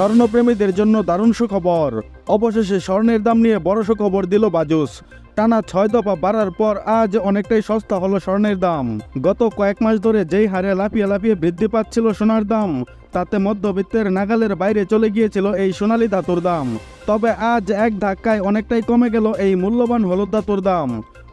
স্বর্ণপ্রেমীদের জন্য দারুণ সুখবর। অবশেষে স্বর্ণের দাম নিয়ে বড় সুখবর দিল বাজুস। টানা ছয় দফা বাড়ার পর আজ অনেকটাই সস্তা হলো স্বর্ণের দাম। গত কয়েক মাস ধরে যেই হারে লাফিয়ে লাফিয়ে বৃদ্ধি পাচ্ছিল সোনার দাম, তাতে মধ্যবিত্তের নাগালের বাইরে চলে গিয়েছিল এই সোনালী ধাতুর দাম। তবে আজ এক ধাক্কায় অনেকটাই কমে গেল এই মূল্যবান হলুদ ধাতুর দাম।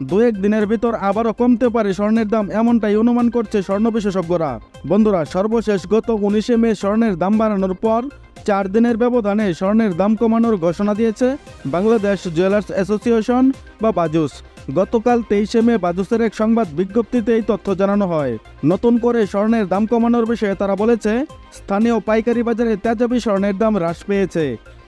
দু এক দিনের ভিতর আবারও কমতে পারে স্বর্ণের দাম এমনটাই অনুমান করছে স্বর্ণ বিশেষজ্ঞরা। বন্ধুরা, সর্বশেষ গত উনিশে মে স্বর্ণের দাম বাড়ানোর পর চার দিনের ব্যবধানে স্বর্ণের দাম কমানোর ঘোষণা দিয়েছে বাংলাদেশ জুয়েলার্স অ্যাসোসিয়েশন বা বাজুস। গতকাল তেইশে মে বাজুসের এক সংবাদ বিজ্ঞপ্তিতে এই তথ্য জানানো হয়। নতুন করে স্বর্ণের দাম কমানোর বিষয়ে তারা বলেছে, স্থানীয় পাইকারি বাজারে তেজাবি স্বর্ণের দাম হ্রাস পেয়েছে।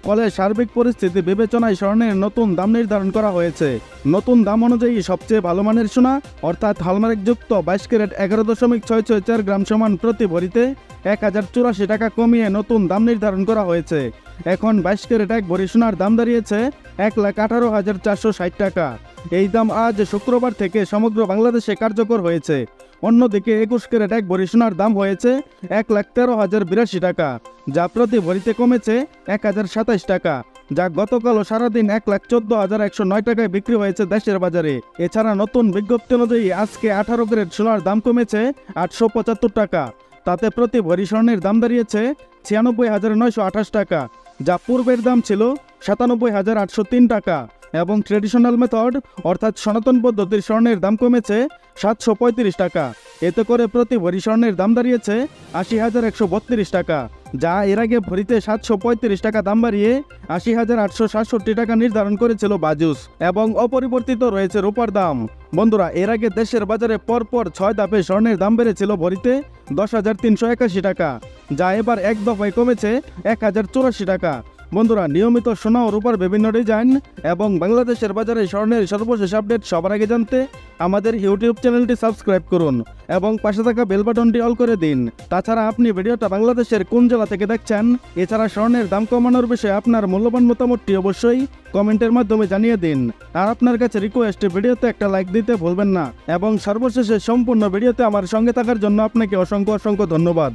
ফলে সার্বিক পরিস্থিতি বিবেচনায় স্বর্ণের নতুন দাম নির্ধারণ করা হয়েছে। নতুন দাম অনুযায়ী সবচেয়ে ভালো মানের সোনা, অর্থাৎ হলমার্কযুক্ত বাইশ ক্যারেট এগারো দশমিক ছয় ছয় চার গ্রাম সমান প্রতি ভরিতে এক হাজার চুরাশি টাকা কমিয়ে নতুন দাম নির্ধারণ করা হয়েছে। এখন বাইশ ক্যারেট এক ভরি সোনার দাম দাঁড়িয়েছে এক লাখ আঠারো হাজার চারশো ষাট টাকা। এই দাম আজ শুক্রবার থেকে সমগ্র বাংলাদেশে কার্যকর হয়েছে। অন্যদিকে একুশ ক্যারেট এক ভরি সোনার দাম হয়েছে এক লাখ তেরো হাজার বিরাশি টাকা, যা প্রতি ভরিতে কমেছে এক হাজার সাতাশ টাকা, যা গতকালও সারাদিন এক লাখ চোদ্দ হাজার একশো নয় টাকায় বিক্রি হয়েছে দেশের বাজারে। এছাড়া নতুন বিজ্ঞপ্তি অনুযায়ী আজকে আঠারো ক্যারেট সোনার দাম কমেছে আটশো পঁচাত্তর টাকা, তাতে প্রতি ভরি স্বর্ণের দাম দাঁড়িয়েছে ছিয়ানব্বই হাজার নয়শো আঠাশ টাকা, যা পূর্বের দাম ছিল সাতানব্বই হাজার আটশো তিন টাকা। এবং ট্রেডিশনাল মেথড অর্থাৎ সনাতন পদ্ধতির স্বর্ণের দাম কমেছে সাতশো পঁয়ত্রিশ টাকা। এতে করে প্রতি ভরি স্বর্ণের দাম দাঁড়িয়েছে আশি হাজার একশো বত্রিশ টাকা, যা এর আগে ভরিতে সাতশো পঁয়ত্রিশ টাকা দাম বাড়িয়ে আশি হাজার আটশো সাতষট্টি টাকা নির্ধারণ করেছিল বাজুস এবং অপরিবর্তিত রয়েছে রূপার দাম। বন্ধুরা, এর আগে দেশের বাজারে পরপর ছয় ধাপে স্বর্ণের দাম বেড়েছিল ভরিতে দশ হাজার তিনশো একাশি টাকা, যা এবার এক দফায় কমেছে এক হাজার চুরাশি টাকা। বন্ধুরা, নিয়মিত সোনা ও রূপার বিভিন্ন ডিজাইন এবং বাংলাদেশের বাজারে স্বর্ণের সর্বশেষ আপডেট সবার আগে জানতে আমাদের ইউটিউব চ্যানেলটি সাবস্ক্রাইব করুন এবং পাশে থাকা বেল বাটনটি অল করে দিন। তাছাড়া আপনি ভিডিওটা বাংলাদেশের কোন জেলা থেকে দেখছেন, এছাড়া স্বর্ণের দাম কমানোর বিষয়ে আপনার মূল্যবান মতামতটি অবশ্যই কমেন্টের মাধ্যমে জানিয়ে দিন। আর আপনার কাছে রিকোয়েস্ট ভিডিওতে একটা লাইক দিতে ভুলবেন না এবং সর্বশেষে সম্পূর্ণ ভিডিওতে আমার সঙ্গে থাকার জন্য আপনাকে অসংখ্য অসংখ্য ধন্যবাদ।